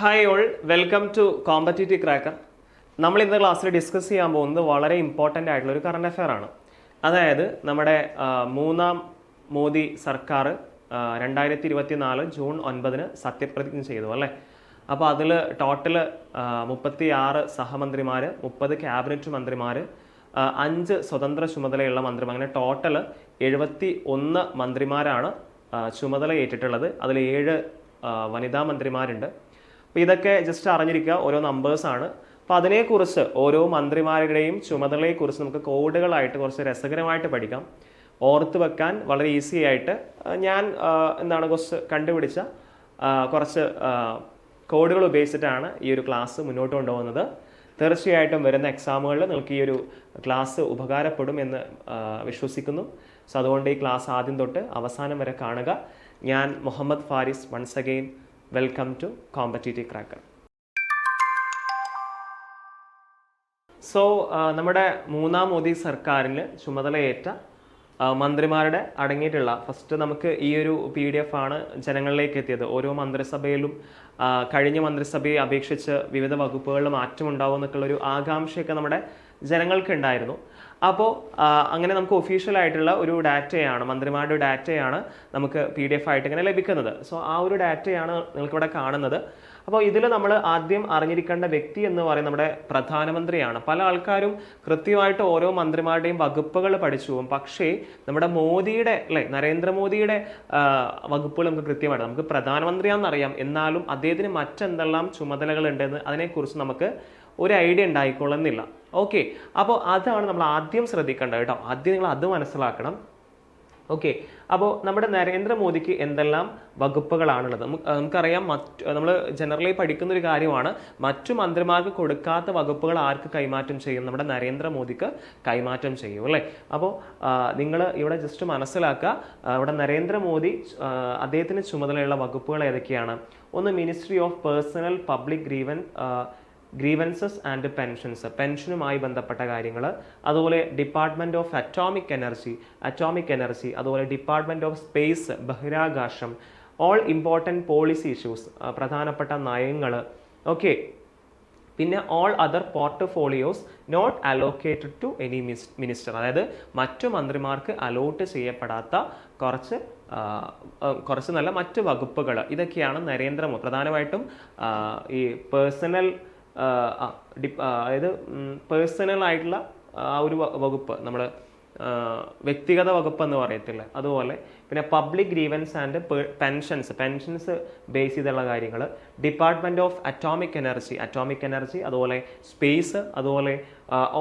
Hi all welcome to competitive cracker നമ്മൾ ഇന്ന് ക്ലാസ്സിൽ ഡിസ്കസ് ചെയ്യാൻ പോകുന്നത് വളരെ ഇമ്പോർട്ടന്റ് ആയിട്ടുള്ള ഒരു കറണ്ട് അഫെയർ ആണ്. അതായത് നമ്മുടെ മൂന്നാം മോദി സർക്കാർ രണ്ടായിരത്തി ഇരുപത്തി നാല് ജൂൺ ഒൻപതിന് സത്യപ്രതിജ്ഞ ചെയ്തു അല്ലേ? അപ്പോൾ അതിൽ ടോട്ടൽ മുപ്പത്തി ആറ് സഹമന്ത്രിമാർ മുപ്പത് ക്യാബിനറ്റ് മന്ത്രിമാർ അഞ്ച് സ്വതന്ത്ര ചുമതലയുള്ള മന്ത്രിമാർ അങ്ങനെ ടോട്ടൽ എഴുപത്തി ഒന്ന് മന്ത്രിമാരാണ് ചുമതല ഏറ്റിട്ടുള്ളത്. അതിൽ ഏഴ് വനിതാ മന്ത്രിമാരുണ്ട്. അപ്പോൾ ഇതൊക്കെ ജസ്റ്റ് അറിഞ്ഞിരിക്കുക. ഓരോ നമ്പേഴ്സാണ് അപ്പോൾ അതിനെക്കുറിച്ച് ഓരോ മന്ത്രിമാരുടെയും ചുമതലയെക്കുറിച്ച് നമുക്ക് കോഡുകളായിട്ട് കുറച്ച് രസകരമായിട്ട് പഠിക്കാം. ഓർത്ത് വെക്കാൻ വളരെ ഈസി ആയിട്ട് ഞാൻ എന്താണ് കുറച്ച് കണ്ടുപിടിച്ച കുറച്ച് കോഡുകൾ ഉപയോഗിച്ചിട്ടാണ് ഈ ഒരു ക്ലാസ് മുന്നോട്ട് കൊണ്ടുപോകുന്നത്. തീർച്ചയായിട്ടും വരുന്ന എക്സാമുകളിൽ നിങ്ങൾക്ക് ഈ ഒരു ക്ലാസ് ഉപകാരപ്പെടും എന്ന് വിശ്വസിക്കുന്നു. സോ അതുകൊണ്ട് ഈ ക്ലാസ് ആദ്യം തൊട്ട് അവസാനം വരെ കാണുക. ഞാൻ Muhammad Faris once again welcome to competitive cracker so നമ്മുടെ മൂന്നാം മോദി സർക്കാരിന് ചുമതലയേറ്റ മന്ത്രിമാരുടെ അടങ്ങിയിട്ടുള്ള ഫസ്റ്റ് നമുക്ക് ഈ ഒരു പി ഡി എഫ് ആണ് ജനങ്ങളിലേക്ക് എത്തിയത്. ഓരോ മന്ത്രിസഭയിലും കഴിഞ്ഞ മന്ത്രിസഭയെ അപേക്ഷിച്ച് വിവിധ വകുപ്പുകളിൽ മാറ്റമുണ്ടാവും എന്നൊക്കെയുള്ളൊരു ആകാംക്ഷയൊക്കെ നമ്മുടെ ജനങ്ങൾക്ക് ഉണ്ടായിരുന്നു അപ്പോൾ അങ്ങനെ നമുക്ക് ഒഫീഷ്യൽ ആയിട്ടുള്ള ഒരു ഡാറ്റയാണ് മന്ത്രിമാരുടെ ഡാറ്റയാണ് നമുക്ക് പി ഡി എഫ് ആയിട്ട് ഇങ്ങനെ ലഭിക്കുന്നത്. സോ ആ ഒരു ഡാറ്റയാണ് നിങ്ങൾക്കിവിടെ കാണുന്നത്. അപ്പോൾ ഇതിൽ നമ്മൾ ആദ്യം അറിഞ്ഞിരിക്കേണ്ട വ്യക്തി എന്ന് പറയുന്നത് നമ്മുടെ പ്രധാനമന്ത്രിയാണ്. പല ആൾക്കാരും കൃത്യമായിട്ട് ഓരോ മന്ത്രിമാരുടെയും വകുപ്പുകൾ പഠിച്ചു പോകും. പക്ഷേ നമ്മുടെ മോദിയുടെ അല്ലെ നരേന്ദ്രമോദിയുടെ വകുപ്പുകൾ നമുക്ക് കൃത്യമായിട്ട് നമുക്ക് പ്രധാനമന്ത്രിയാണെന്നറിയാം. എന്നാലും അദ്ദേഹത്തിന് മറ്റെന്തെല്ലാം ചുമതലകൾ ഉണ്ടെന്ന് അതിനെക്കുറിച്ച് നമുക്ക് ഒരു ഐഡിയ ഉണ്ടായിക്കൊള്ളുന്നില്ല. ഓക്കെ. അപ്പോൾ അതാണ് നമ്മൾ ആദ്യം ശ്രദ്ധിക്കേണ്ടത് കേട്ടോ. ആദ്യം നിങ്ങൾ അത് മനസ്സിലാക്കണം. ഓക്കെ അപ്പോൾ നമ്മുടെ നരേന്ദ്രമോദിക്ക് എന്തെല്ലാം വകുപ്പുകളാണുള്ളത്? നമുക്കറിയാം മറ്റ് നമ്മൾ ജനറലി പഠിക്കുന്ന ഒരു കാര്യമാണ് മറ്റു മന്ത്രിമാർക്ക് കൊടുക്കാത്ത വകുപ്പുകൾ ആർക്ക് കൈമാറ്റം ചെയ്യും? നമ്മുടെ നരേന്ദ്രമോദിക്ക് കൈമാറ്റം ചെയ്യും അല്ലേ? അപ്പോൾ നിങ്ങൾ ഇവിടെ ജസ്റ്റ് മനസ്സിലാക്കുക ഇവിടെ നരേന്ദ്രമോദി അദ്ദേഹത്തിന് ചുമതലയുള്ള വകുപ്പുകൾ ഏതൊക്കെയാണ്? ഒന്ന് ministry of personnel public grievance grievances and pensions പെൻഷനുമായി ബന്ധപ്പെട്ട കാര്യങ്ങൾ അതുപോലെ department of atomic energy atomic energy അതുപോലെ ഡിപ്പാർട്ട്മെന്റ് ഓഫ് സ്പേസ് ബഹിരാകാശം ഓൾ ഇമ്പോർട്ടന്റ് പോളിസി ഇഷ്യൂസ് പ്രധാനപ്പെട്ട നയങ്ങൾ ഓക്കെ പിന്നെ all other portfolios not allocated to any minister അതായത് മറ്റു മന്ത്രിമാർക്ക് അലോട്ട് ചെയ്യപ്പെടാത്ത കുറച്ച് കുറച്ച് നല്ല മറ്റ് വകുപ്പുകൾ ഇതൊക്കെയാണ് നരേന്ദ്രമോദി. പ്രധാനമായിട്ടും ഈ പേഴ്സണൽ അതായത് പേഴ്സണൽ ആയിട്ടുള്ള ആ ഒരു വകുപ്പ് നമ്മുടെ വ്യക്തിഗത വകുപ്പ് എന്ന് പറയത്തില്ല. അതുപോലെ പിന്നെ public grievance and pensions pensions base ചെയ്തുള്ള കാര്യങ്ങൾ department of atomic energy atomic energy അതുപോലെ സ്പേസ് അതുപോലെ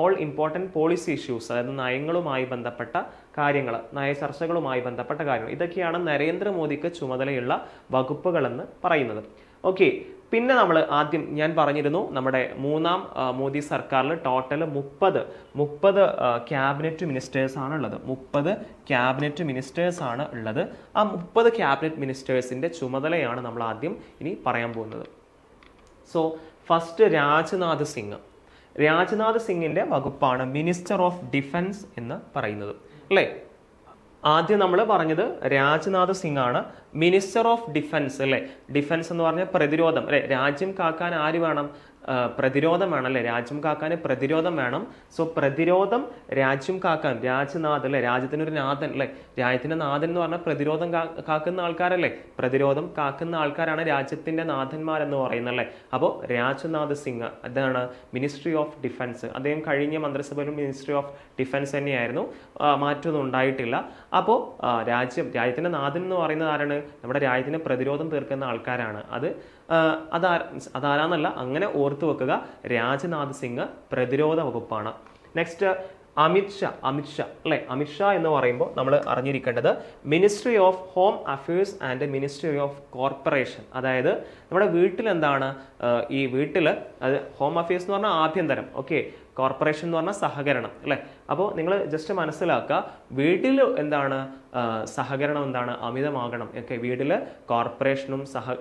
ഓൾ ഇമ്പോർട്ടന്റ് പോളിസി ഇഷ്യൂസ് അതായത് നയങ്ങളുമായി ബന്ധപ്പെട്ട കാര്യങ്ങൾ നയ ചർച്ചകളുമായി ബന്ധപ്പെട്ട കാര്യങ്ങൾ ഇതൊക്കെയാണ് നരേന്ദ്രമോദിക്ക് ചുമതലയുള്ള വകുപ്പുകളെന്ന് പറയുന്നത്. ഓക്കെ പിന്നെ നമ്മൾ ആദ്യം ഞാൻ പറഞ്ഞിരുന്നു നമ്മുടെ മൂന്നാം മോദി സർക്കാരിൽ ടോട്ടൽ മുപ്പത് മുപ്പത് ക്യാബിനറ്റ് മിനിസ്റ്റേഴ്സാണ് ഉള്ളത്. മുപ്പത് ക്യാബിനറ്റ് മിനിസ്റ്റേഴ്സാണ് ഉള്ളത്. ആ മുപ്പത് ക്യാബിനറ്റ് മിനിസ്റ്റേഴ്സിന്റെ ചുമതലയാണ് നമ്മൾ ആദ്യം ഇനി പറയാൻ പോകുന്നത്. So first Rajnath Singh. Rajnath സിംഗിന്റെ വകുപ്പാണ് മിനിസ്റ്റർ ഓഫ് ഡിഫൻസ് എന്ന് പറയുന്നത്. അല്ലേ? ആദ്യം നമ്മൾ പറഞ്ഞത് രാജ്നാഥ് സിംഗ് ആണ് മിനിസ്റ്റർ ഓഫ് ഡിഫൻസ് അല്ലേ? ഡിഫൻസ് എന്ന് പറഞ്ഞാൽ പ്രതിരോധം അല്ലെ? രാജ്യം കാക്കാൻ ആര് വേണം? ആ, പ്രതിരോധം വേണം അല്ലെ രാജ്യം കാക്കാൻ പ്രതിരോധം വേണം. സോ പ്രതിരോധം രാജ്യം കാക്കാൻ. രാജ്നാഥ് അല്ലെ? രാജ്യത്തിനൊരു നാഥൻ അല്ലെ? രാജ്യത്തിന്റെ നാഥൻ എന്ന് പറഞ്ഞാൽ പ്രതിരോധം കാക്കുന്ന ആൾക്കാരല്ലേ? പ്രതിരോധം കാക്കുന്ന ആൾക്കാരാണ് രാജ്യത്തിന്റെ നാഥന്മാർ എന്ന് പറയുന്നത് അല്ലേ? അപ്പോൾ രാജ്നാഥ് സിംഗ് അതാണ് മിനിസ്ട്രി ഓഫ് ഡിഫൻസ് അദ്ദേഹം കഴിഞ്ഞ മന്ത്രിസഭയിലും മിനിസ്ട്രി ഓഫ് ഡിഫൻസ് തന്നെയായിരുന്നു. മാറ്റമൊന്നും ഉണ്ടായിട്ടില്ല. അപ്പോൾ രാജ്യം രാജ്യത്തിന്റെ നാഥൻ എന്ന് പറയുന്നത് ആരാണ്? നമ്മുടെ രാജ്യത്തിന് പ്രതിരോധം തീർക്കുന്ന ആൾക്കാരാണ്. അത് അതാ അതാരാന്നല്ല അങ്ങനെ ഓർത്തു വെക്കുക. രാജ്നാഥ് സിംഗ് പ്രതിരോധ വകുപ്പാണ്. നെക്സ്റ്റ് അമിത് ഷാ അമിത് ഷാ അല്ലെ? അമിത് ഷാ എന്ന് പറയുമ്പോൾ നമ്മൾ അറിഞ്ഞിരിക്കേണ്ടത് ministry of home affairs and ministry of corporation അതായത് നമ്മുടെ വീട്ടിൽ എന്താണ്? ഈ വീട്ടിൽ അത് ഹോം അഫയേഴ്സ് എന്ന് പറഞ്ഞാൽ ആഭ്യന്തരം. ഓക്കെ കോർപ്പറേഷൻ എന്ന് പറഞ്ഞാൽ സഹകരണം. അല്ലേ? അപ്പോൾ നിങ്ങൾ ജസ്റ്റ് മനസ്സിലാക്കുക വീട്ടിൽ എന്താണ്? സഹകരണം എന്താണ്? അമിതമാകണം. ഓക്കെ വീട്ടിൽ കോർപ്പറേഷനും സഹ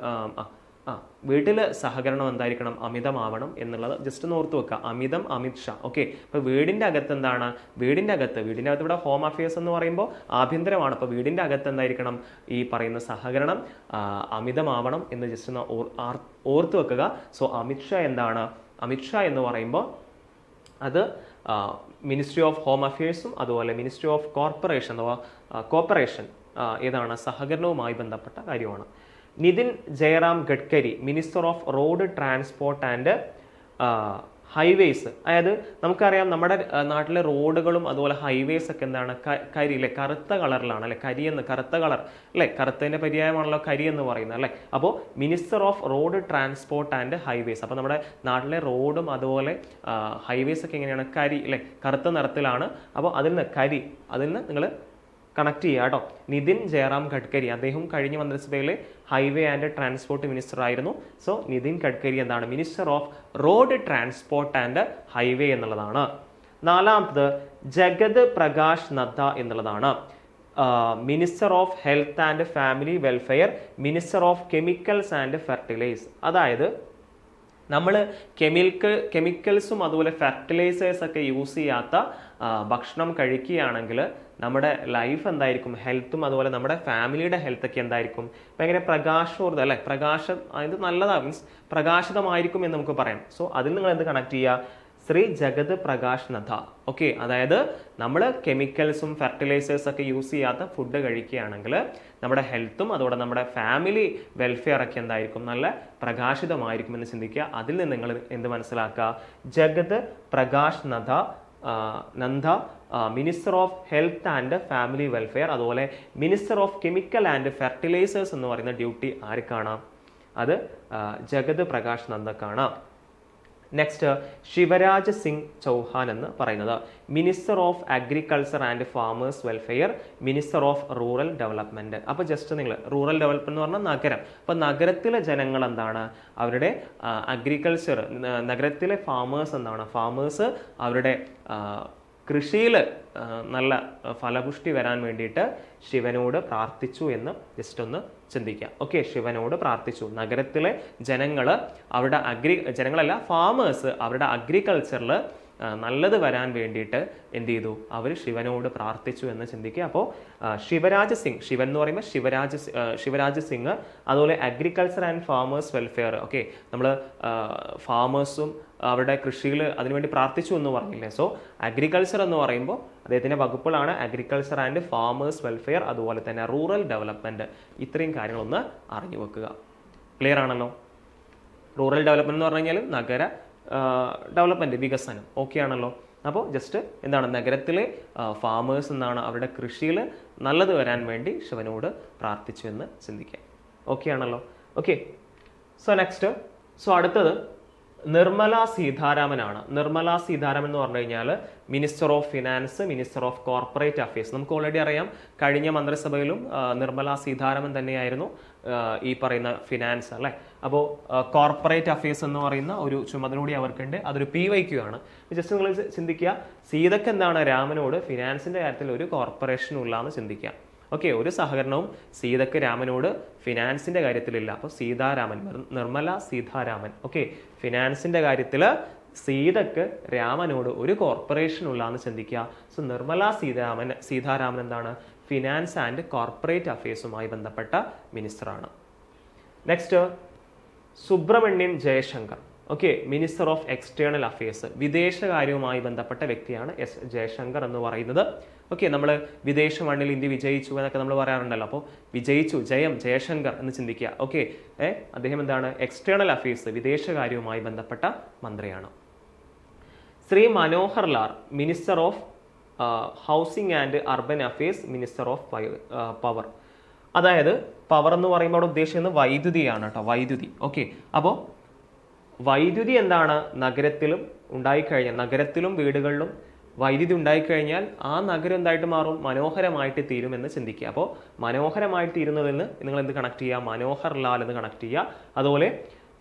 ആ, വീട്ടിൽ സഹകരണം എന്തായിരിക്കണം? അമിതമാവണം എന്നുള്ളത് ജസ്റ്റ് ഒന്ന് ഓർത്ത് വെക്കുക അമിതം അമിത് ഷാ. ഓക്കെ അപ്പോൾ വീടിന്റെ അകത്ത് എന്താണ്? വീടിന്റെ അകത്ത് വീടിന്റെ അകത്ത് ഇവിടെ ഹോം അഫയേഴ്സ് എന്ന് പറയുമ്പോൾ ആഭ്യന്തരമാണ്. അപ്പോൾ വീടിന്റെ അകത്ത് എന്തായിരിക്കണം? ഈ പറയുന്ന സഹകരണം അമിതമാവണം എന്ന് ജസ്റ്റ് ഒന്ന് ഓർ- ഓർത്ത് വെക്കുക. സോ അമിത് ഷാ എന്താണ്? അമിത് ഷാ എന്ന് പറയുമ്പോൾ അത് മിനിസ്ട്രി ഓഫ് ഹോം അഫയേഴ്സും അതുപോലെ മിനിസ്ട്രി ഓഫ് കോർപ്പറേഷൻ അഥവാ കോർപ്പറേഷൻ ഏതാണ്? സഹകരണവുമായി ബന്ധപ്പെട്ട കാര്യമാണ്. Nitin Jayaram Gadkari minister of road transport and highways. അതായത് നമുക്കറിയാം നമ്മുടെ നാട്ടിലെ റോഡുകളും അതുപോലെ ഹൈവേസ് ഒക്കെ എന്താണ്? കരി അല്ലെ കറുത്ത കളറിലാണ് അല്ലെ കരി എന്ന് കറുത്ത കളർ അല്ലെ കറുത്തതിന്റെ പര്യായമാണല്ലോ കരി എന്ന് പറയുന്നത് അല്ലെ അപ്പോൾ minister of road transport and highways. അപ്പോൾ നമ്മുടെ നാട്ടിലെ റോഡും അതുപോലെ ഹൈവേസ് ഒക്കെ എങ്ങനെയാണ്? കരി അല്ലെ കറുത്ത നിറത്തിലാണ്. അപ്പോൾ അതിൽ നിന്ന് കരി അതിൽ നിന്ന് നിങ്ങൾ കണക്ട് ചെയ്യുക കേട്ടോ. നിതിൻ ജയറാം ഗഡ്കരി അദ്ദേഹം കഴിഞ്ഞ മന്ത്രിസഭയിലെ ഹൈവേ ആൻഡ് ട്രാൻസ്പോർട്ട് മിനിസ്റ്റർ ആയിരുന്നു. സോ നിതിൻ ഗഡ്കരി എന്താണ്? Minister of road transport and highway എന്നുള്ളതാണ്. നാലാമത്തത് ജഗത് പ്രകാശ് നദ്ദ എന്നുള്ളതാണ്. Minister of health and family welfare minister of chemicals and fertilise അതായത് നമ്മൾ കെമിക്കൽ കെമിക്കൽസും അതുപോലെ ഫെർട്ടിലൈസേഴ്സ് ഒക്കെ യൂസ് ചെയ്യാത്ത ഭക്ഷണം കഴിക്കുകയാണെങ്കിൽ നമ്മുടെ ലൈഫ് എന്തായിരിക്കും? ഹെൽത്തും അതുപോലെ നമ്മുടെ ഫാമിലിയുടെ ഹെൽത്ത് ഒക്കെ എന്തായിരിക്കും? ഭയങ്കര പ്രകാശോർദ്ധ അല്ലെ? പ്രകാശ അതായത് നല്ലതാ മീൻസ് പ്രകാശിതമായിരിക്കും എന്ന് നമുക്ക് പറയാം. സോ അതിൽ നിങ്ങൾ എന്ത് കണക്ട് ചെയ്യുക? ശ്രീ ജഗത് പ്രകാശ് നഥ ഓക്കെ അതായത് നമ്മൾ കെമിക്കൽസും ഫെർട്ടിലൈസേഴ്സ് ഒക്കെ യൂസ് ചെയ്യാത്ത ഫുഡ് കഴിക്കുകയാണെങ്കിൽ നമ്മുടെ ഹെൽത്തും അതോടെ നമ്മുടെ ഫാമിലി വെൽഫെയർ ഒക്കെ എന്തായിരിക്കും? നല്ല പ്രകാശിതമായിരിക്കും എന്ന് ചിന്തിക്കുക. അതിൽ നിന്ന് നിങ്ങൾ എന്ത് മനസ്സിലാക്കുക? Jagat Prakash നഥ Nanda minister of health and family welfare അതുപോലെ minister of chemical and fertilisers എന്ന് പറയുന്ന ഡ്യൂട്ടി ആർക്കാണ് അത് ജഗത് പ്രകാശ് നന്ദക്കാണ് നെക്സ്റ്റ് ശിവരാജ് സിംഗ് ചൗഹാൻ എന്ന് പറയുന്നത് minister of agriculture and farmers welfare minister of rural development അപ്പോൾ ജസ്റ്റ് നിങ്ങൾ റൂറൽ ഡെവലപ്മെന്റ് എന്ന് പറഞ്ഞാൽ നഗരം. അപ്പോൾ നഗരത്തിലെ ജനങ്ങൾ എന്താണ്? അവരുടെ അഗ്രികൾച്ചർ നഗരത്തിലെ ഫാമേഴ്സ് എന്താണ്? ഫാമേഴ്സ് അവരുടെ കൃഷിയിൽ നല്ല ഫലപുഷ്ടി വരാൻ വേണ്ടിയിട്ട് ശിവനോട് പ്രാർത്ഥിച്ചു എന്ന് ജസ്റ്റ് ഒന്ന് ചിന്തിക്കുക ഓക്കെ ശിവനോട് പ്രാർത്ഥിച്ചു. നഗരത്തിലെ ജനങ്ങൾ അവരുടെ അഗ്രി ജനങ്ങളല്ല ഫാമേഴ്സ് അവരുടെ അഗ്രികൾച്ചറിൽ നല്ലത് വരാൻ വേണ്ടിയിട്ട് എന്ത് ചെയ്തു? അവർ ശിവനോട് പ്രാർത്ഥിച്ചു എന്ന് ചിന്തിക്കുക. അപ്പോൾ ശിവരാജ് സിംഗ് ശിവൻ എന്ന് പറയുമ്പോൾ ശിവരാജ് ശിവരാജ് സിംഗ് അതുപോലെ agriculture and farmers welfare okay നമ്മൾ ഫാമേഴ്സും അവരുടെ കൃഷിയിൽ അതിനുവേണ്ടി പ്രാർത്ഥിച്ചു എന്ന് പറഞ്ഞില്ലേ? സോ അഗ്രികൾച്ചർ എന്ന് പറയുമ്പോൾ അദ്ദേഹത്തിന്റെ വകുപ്പുകളാണ് അഗ്രികൾച്ചർ ആൻഡ് ഫാമേഴ്സ് വെൽഫെയർ അതുപോലെ തന്നെ റൂറൽ ഡെവലപ്മെന്റ് ഇത്രയും കാര്യങ്ങളൊന്ന് അറിഞ്ഞു വെക്കുക. ക്ലിയർ ആണല്ലോ? റൂറൽ ഡെവലപ്മെന്റ് എന്ന് പറഞ്ഞു കഴിഞ്ഞാൽ നഗര ഡെവലപ്മെന്റ് വികസനം. ഓക്കെ ആണല്ലോ? അപ്പോൾ ജസ്റ്റ് എന്താണ്? നഗരത്തിലെ ഫാമേഴ്സ് എന്നാണ് അവരുടെ കൃഷിയിൽ നല്ലത് വരാൻ വേണ്ടി ശിവനോട് പ്രാർത്ഥിച്ചു എന്ന് ചിന്തിക്കാം. ഓക്കെ ആണല്ലോ? ഓക്കെ സോ നെക്സ്റ്റ് സോ അടുത്തത്. നിർമ്മല സീതാരാമനാണ്. നിർമ്മല സീതാരാമൻ എന്ന് പറഞ്ഞു കഴിഞ്ഞാൽ minister of finance minister of corporate affairs നമുക്ക് ഓൾറെഡി അറിയാം കഴിഞ്ഞ മന്ത്രിസഭയിലും നിർമ്മല സീതാരാമൻ തന്നെയായിരുന്നു ഈ പറയുന്ന ഫിനാൻസ് അല്ലേ? അപ്പോൾ കോർപ്പറേറ്റ് അഫയേഴ്സ് എന്ന് പറയുന്ന ഒരു ചുമതല കൂടി അവർക്കുണ്ട്. അതൊരു പി വൈ ക്യു ആണ്. ജസ്റ്റ് നിങ്ങൾ ചിന്തിക്കുക സീതക്ക് എന്താണ് രാമനോട് ഫിനാൻസിന്റെ കാര്യത്തിൽ ഒരു കോർപ്പറേഷനും ഇല്ല എന്ന് ചിന്തിക്കുക. ഓക്കെ ഒരു സഹകരണവും സീതക്ക് രാമനോട് ഫിനാൻസിന്റെ കാര്യത്തിലില്ല. അപ്പോൾ സീതാരാമൻ നിർ- നിർമ്മല സീതാരാമൻ. ഓക്കെ ഫിനാൻസിന്റെ കാര്യത്തിൽ സീതക്ക് രാമനോട് ഒരു കോർപ്പറേഷൻ എന്ന് ചിന്തിക്കുക. സോ നിർമ്മല സീതാരാമൻ സീതാരാമൻ എന്താണ്? ഫിനാൻസ് ആൻഡ് കോർപ്പറേറ്റ് അഫയേഴ്സുമായി ബന്ധപ്പെട്ട മിനിസ്റ്ററാണ് next Subrahmanyam Jaishankar. Okay minister of external affairs വിദേശകാര്യവുമായി ബന്ധപ്പെട്ട വ്യക്തിയാണ് എസ് ജയശങ്കർ എന്ന് പറയുന്നത്. ഓക്കെ നമ്മൾ വിദേശ മണ്ണിൽ ഇന്ത്യ വിജയിച്ചു എന്നൊക്കെ നമ്മൾ പറയാറുണ്ടല്ലോ. അപ്പോൾ വിജയിച്ചു ജയം ജയശങ്കർ എന്ന് ചിന്തിക്കുക. ഓക്കെ ഏ അദ്ദേഹം എന്താണ്? എക്സ്റ്റേണൽ അഫയേഴ്സ് വിദേശകാര്യവുമായി ബന്ധപ്പെട്ട മന്ത്രിയാണ്. Shri Manohar Lal minister of housing and urban affairs minister of power അതായത് പവർ എന്ന് പറയുമ്പോൾ അവിടെ ഉദ്ദേശിക്കുന്നത് വൈദ്യുതിയാണ് കേട്ടോ വൈദ്യുതി. ഓക്കെ അപ്പോൾ വൈദ്യുതി എന്താണ് നഗരത്തിലും ഉണ്ടായിക്കഴിഞ്ഞാൽ നഗരത്തിലും വീടുകളിലും വൈദ്യുതി ഉണ്ടായിക്കഴിഞ്ഞാൽ ആ നഗരം എന്തായിട്ട് മാറും? മനോഹരമായിട്ട് തീരുമെന്ന് ചിന്തിക്കുക. അപ്പോൾ മനോഹരമായിട്ട് നിന്ന് നിങ്ങൾ എന്ത് കണക്ട് ചെയ്യുക? മനോഹർ ലാൽ എന്ന് കണക്ട് ചെയ്യുക. അതുപോലെ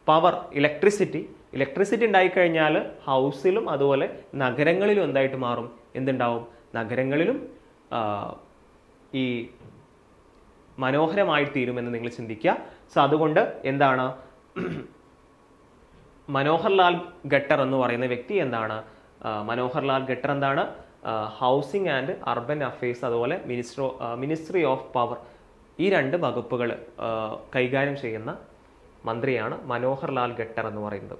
പവർ ഇലക്ട്രിസിറ്റി ഇലക്ട്രിസിറ്റി ഉണ്ടായിക്കഴിഞ്ഞാൽ ഹൗസിലും അതുപോലെ നഗരങ്ങളിലും എന്തായിട്ട് മാറും? എന്തുണ്ടാവും? നഗരങ്ങളിലും ഈ മനോഹരമായി തീരുമെന്ന് നിങ്ങൾ ചിന്തിക്കുക. സോ അതുകൊണ്ട് എന്താണ്? മനോഹർ ഘട്ടർ എന്ന് പറയുന്ന വ്യക്തി എന്താണ്? മനോഹർലാൽ ഘട്ടർ എന്താണ്? ഹൗസിംഗ് ആൻഡ് അർബൻ അഫയേഴ്സ് അതുപോലെ മിനിസ്റ്റർ മിനിസ്ട്രി ഓഫ് പവർ ഈ രണ്ട് വകുപ്പുകൾ കൈകാര്യം ചെയ്യുന്ന മന്ത്രിയാണ് മനോഹർലാൽ ഘട്ടർ എന്ന് പറയുന്നത്.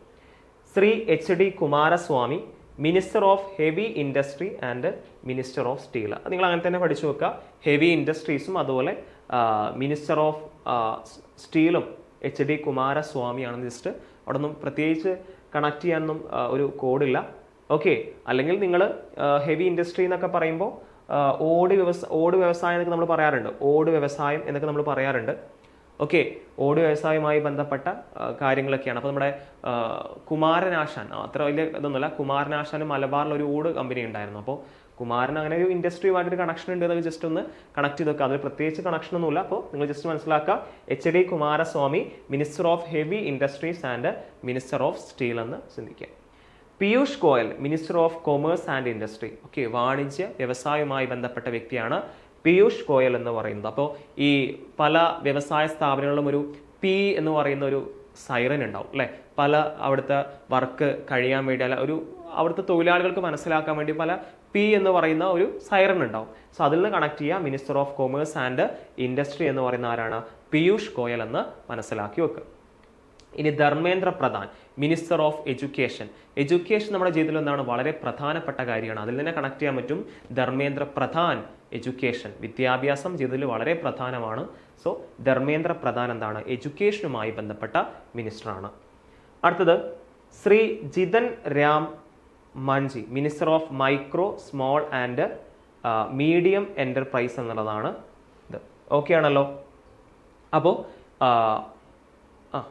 Shri H D Kumaraswamy minister of heavy industry and minister of steel നിങ്ങൾ അങ്ങനെ തന്നെ പഠിച്ചു വെക്കുക. ഹെവി ഇൻഡസ്ട്രീസും അതുപോലെ മിനിസ്റ്റർ ഓഫ് സ്റ്റീലും എച്ച് ഡി കുമാരസ്വാമിയാണ് ജസ്റ്റ് അവിടെ പ്രത്യേകിച്ച് കണക്ട് ചെയ്യാനൊന്നും ഒരു കോഡില്ല ഓക്കെ അല്ലെങ്കിൽ നിങ്ങൾ ഹെവി ഇൻഡസ്ട്രി എന്നൊക്കെ പറയുമ്പോൾ ഓട് വ്യവസായ ഓട് വ്യവസായം എന്നൊക്കെ നമ്മൾ പറയാറുണ്ട്. ഓട് വ്യവസായം എന്നൊക്കെ നമ്മൾ പറയാറുണ്ട്. ഓക്കെ ഓട് വ്യവസായവുമായി ബന്ധപ്പെട്ട കാര്യങ്ങളൊക്കെയാണ്. അപ്പോൾ നമ്മുടെ കുമാരനാശാൻ അത്ര വലിയ ഇതൊന്നുമല്ല. കുമാരനാശാൻ മലബാറിൽ ഒരു ഓട് കമ്പനി ഉണ്ടായിരുന്നു. അപ്പോൾ കുമാരൻ അങ്ങനെ ഒരു ഇൻഡസ്ട്രിയുമായിട്ടൊരു കണക്ഷൻ ഉണ്ട് എന്നൊക്കെ ജസ്റ്റ് ഒന്ന് കണക്ട് ചെയ്ത് വെക്കുക അതിൽ പ്രത്യേകിച്ച് കണക്ഷൻ ഒന്നുമില്ല. അപ്പോൾ നിങ്ങൾ ജസ്റ്റ് മനസ്സിലാക്കുക H D Kumaraswamy minister of heavy industries and minister of steel എന്ന് ചിന്തിക്കുക Piyush Goyal minister of commerce and industry okay വാണിജ്യ വ്യവസായവുമായി ബന്ധപ്പെട്ട വ്യക്തിയാണ് പീയൂഷ് ഗോയൽ എന്ന് പറയുന്നത്. അപ്പോൾ ഈ പല വ്യവസായ സ്ഥാപനങ്ങളിലും ഒരു പി എന്ന് പറയുന്ന ഒരു സൈറൻ ഉണ്ടാവും അല്ലേ? പല അവിടുത്തെ വർക്ക് കഴിയാൻ വേണ്ടി അല്ല ഒരു അവിടുത്തെ തൊഴിലാളികൾക്ക് മനസ്സിലാക്കാൻ വേണ്ടി പല പി എന്ന് പറയുന്ന ഒരു സൈറൺ ഉണ്ടാവും. സോ അതിൽ നിന്ന് കണക്ട് ചെയ്യുക minister of commerce and industry എന്ന് പറയുന്ന ആരാണ്? പീയൂഷ് ഗോയൽ എന്ന് മനസ്സിലാക്കി വെക്കുക. ഇനി Dharmendra Pradhan minister of education education നമ്മുടെ ജീവിതത്തിൽ എന്താണ്? വളരെ പ്രധാനപ്പെട്ട കാര്യമാണ്. അതിൽ തന്നെ കണക്ട് ചെയ്യാൻ പറ്റും ധർമ്മേന്ദ്ര പ്രധാൻ എഡ്യൂക്കേഷൻ വിദ്യാഭ്യാസം ജീവിതത്തിൽ വളരെ പ്രധാനമാണ്. സോ ധർമ്മേന്ദ്ര പ്രധാൻ എന്താണ്? എഡ്യൂക്കേഷനുമായി ബന്ധപ്പെട്ട മിനിസ്റ്ററാണ് അടുത്തത് Shri Jitan Ram Manjhi minister of micro small and medium enterprise എന്നുള്ളതാണ് ഇത്. ഓക്കെ ആണല്ലോ? അപ്പോൾ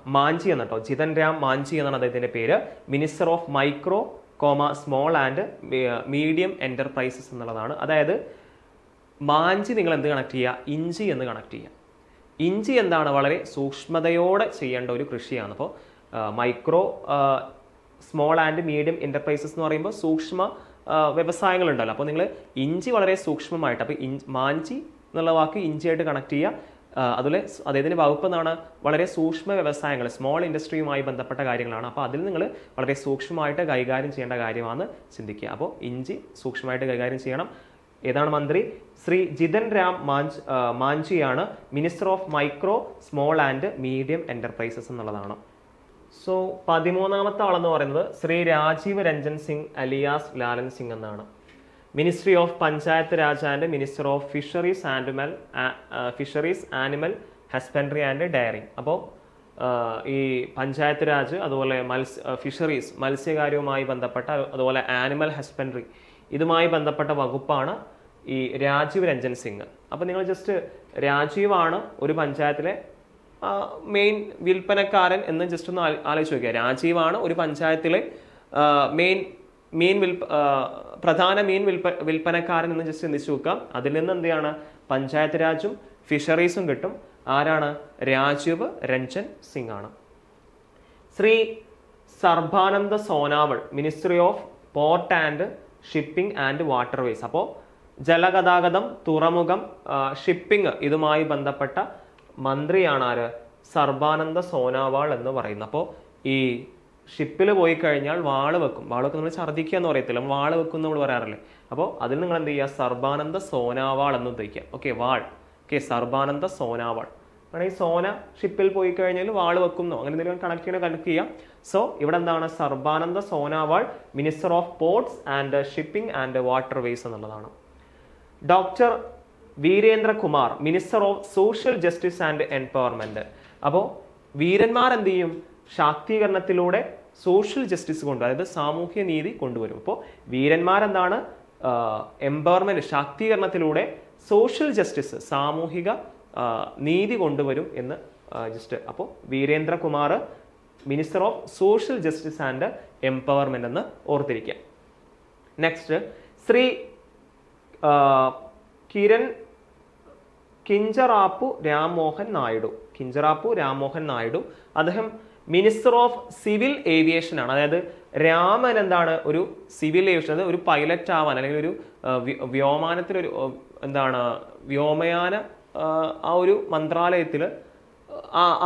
മാഞ്ചി എന്ന കേട്ടോ ജിതൻ രാം മാഞ്ചി എന്നാണ് അദ്ദേഹത്തിന്റെ പേര്. Minister of micro comma small and medium enterprises എന്നുള്ളതാണ്. അതായത് മാഞ്ചി നിങ്ങൾ എന്ത് കണക്ട് ചെയ്യുക? ഇഞ്ചി എന്ന് കണക്ട് ചെയ്യുക. ഇഞ്ചി എന്താണ്? വളരെ സൂക്ഷ്മതയോടെ ചെയ്യേണ്ട ഒരു കൃഷിയാണ്. അപ്പോൾ micro small and medium enterprises എന്ന് പറയുമ്പോൾ സൂക്ഷ്മ വ്യവസായങ്ങളുണ്ടല്ലോ. അപ്പോൾ നിങ്ങൾ ഇഞ്ചി വളരെ സൂക്ഷ്മമായിട്ട് അപ്പോൾ ഇഞ്ച് മാഞ്ചി എന്നുള്ള വാക്ക് ഇഞ്ചിയായിട്ട് കണക്ട് ചെയ്യുക. അതുപോലെ അദ്ദേഹത്തിന്റെ വകുപ്പ് എന്നാണ് വളരെ സൂക്ഷ്മ വ്യവസായങ്ങൾ സ്മോൾ ഇൻഡസ്ട്രിയുമായി ബന്ധപ്പെട്ട കാര്യങ്ങളാണ്. അപ്പോൾ അതിൽ നിങ്ങൾ വളരെ സൂക്ഷ്മമായിട്ട് കൈകാര്യം ചെയ്യേണ്ട കാര്യമാണ് ചിന്തിക്കുക. അപ്പോൾ ഇഞ്ചി സൂക്ഷ്മമായിട്ട് കൈകാര്യം ചെയ്യണം. ഏതാണ് മന്ത്രി? Shri Jitan Ram mange മാഞ്ചിയാണ് minister of micro small and medium enterprises എന്നുള്ളതാണ്. സോ പതിമൂന്നാമത്തെ ആളെന്ന് പറയുന്നത് ശ്രീ രാജീവ് രഞ്ജൻ സിംഗ് അലിയാസ് ലാലൻ സിംഗ് എന്നാണ്. Ministry of panchayat raj and minister of fisheries and fisheries animal husbandry and dairy അപ്പോൾ ഈ പഞ്ചായത്ത് രാജ് അതുപോലെ മത്സ്യ ഫിഷറീസ് മത്സ്യകാര്യവുമായി ബന്ധപ്പെട്ട അതുപോലെ ആനിമൽ ഹസ്ബൻഡറി ഇതുമായി ബന്ധപ്പെട്ട വകുപ്പാണ് ഈ രാജീവ് രഞ്ജൻ സിംഗ്. അപ്പോൾ നിങ്ങൾ ജസ്റ്റ് രാജീവാണ് ഒരു പഞ്ചായത്തിലെ മെയിൻ വിൽപ്പനക്കാരൻ എന്ന് ജസ്റ്റ് ഒന്ന് ആലോ- ആലോചിച്ച് നോക്കുക രാജീവാണ് ഒരു പഞ്ചായത്തിലെ മെയിൻ മീൻ വിൽപ്പ പ്രധാന മീൻ വിൽപ്പ വിൽപ്പനക്കാരൻ എന്ന് ജസ്റ്റ് ചിന്തിച്ചു നോക്കാം അതിൽ നിന്ന് എന്തെയാണ്? പഞ്ചായത്ത് രാജും ഫിഷറീസും കിട്ടും. ആരാണ്? രാജീവ് രഞ്ജൻ സിംഗ് ആണ് Shri Sarbananda Sonowal ministry of port and shipping and waterways അപ്പോൾ ജലഗതാഗതം തുറമുഖം ഷിപ്പിംഗ് ഇതുമായി ബന്ധപ്പെട്ട മന്ത്രിയാണ് ആര്? സർബാനന്ദ സോനാവാൾ എന്ന് പറയുന്നത്. അപ്പോൾ ഈ ഷിപ്പിൽ പോയി കഴിഞ്ഞാൽ വാൾ വെക്കും. വാൾ വെക്കും നമ്മൾ ഛർദ്ദിക്കുക എന്ന് പറയത്തില്ല. വാൾ വെക്കും നമ്മൾ പറയാറില്ലേ? അപ്പോൾ അതിൽ നിങ്ങൾ എന്ത് ചെയ്യുക? സർബാനന്ദ സോനാവാൾ എന്ന് ഉദ്ദേശിക്കുക ഓക്കെ വാൾ. ഓക്കെ സർബാനന്ദ സോനാവാൾ. ഈ സോന ഷിപ്പിൽ പോയി കഴിഞ്ഞാൽ വാൾ വെക്കുന്നു അങ്ങനെ എന്തെങ്കിലും കണക്ട് ചെയ്യണോ കണക്ട് ചെയ്യാം. സോ ഇവിടെ എന്താണ്? Sarbananda Sonowal minister of ports and shipping and waterways എന്നുള്ളതാണ്. Doctor Virendra Kumar minister of social justice and empowerment അപ്പോൾ വീരന്മാർ എന്ത് ചെയ്യും? ശാക്തീകരണത്തിലൂടെ സോഷ്യൽ ജസ്റ്റിസ് കൊണ്ട് അതായത് സാമൂഹ്യ നീതി കൊണ്ടുവരും. അപ്പോൾ വീരന്മാരെന്താണ് എംപവർമെന്റ് ശാക്തീകരണത്തിലൂടെ സോഷ്യൽ ജസ്റ്റിസ് സാമൂഹിക നീതി കൊണ്ടുവരും എന്ന് ജസ്റ്റ് അപ്പോൾ Virendrakumar minister of social justice and empowerment എന്ന് ഓർത്തിരിക്കുക. നെക്സ്റ്റ് ശ്രീ കിരൺ കിഞ്ചറാപ്പു രാമോഹൻ നായിഡു. കിഞ്ചറാപ്പു രാമോഹൻ നായിഡു. അദ്ദേഹം മിനിസ്റ്റർ ഓഫ് സിവിൽ ഏവിയേഷൻ ആണ്. അതായത് രാമൻ എന്താണ് ഒരു സിവിൽ ഏവിയേഷൻ അതായത് ഒരു പൈലറ്റ് ആവാൻ അല്ലെങ്കിൽ ഒരു വ്യോമാനത്തിലൊരു എന്താണ് വ്യോമയാന ആ ഒരു മന്ത്രാലയത്തിൽ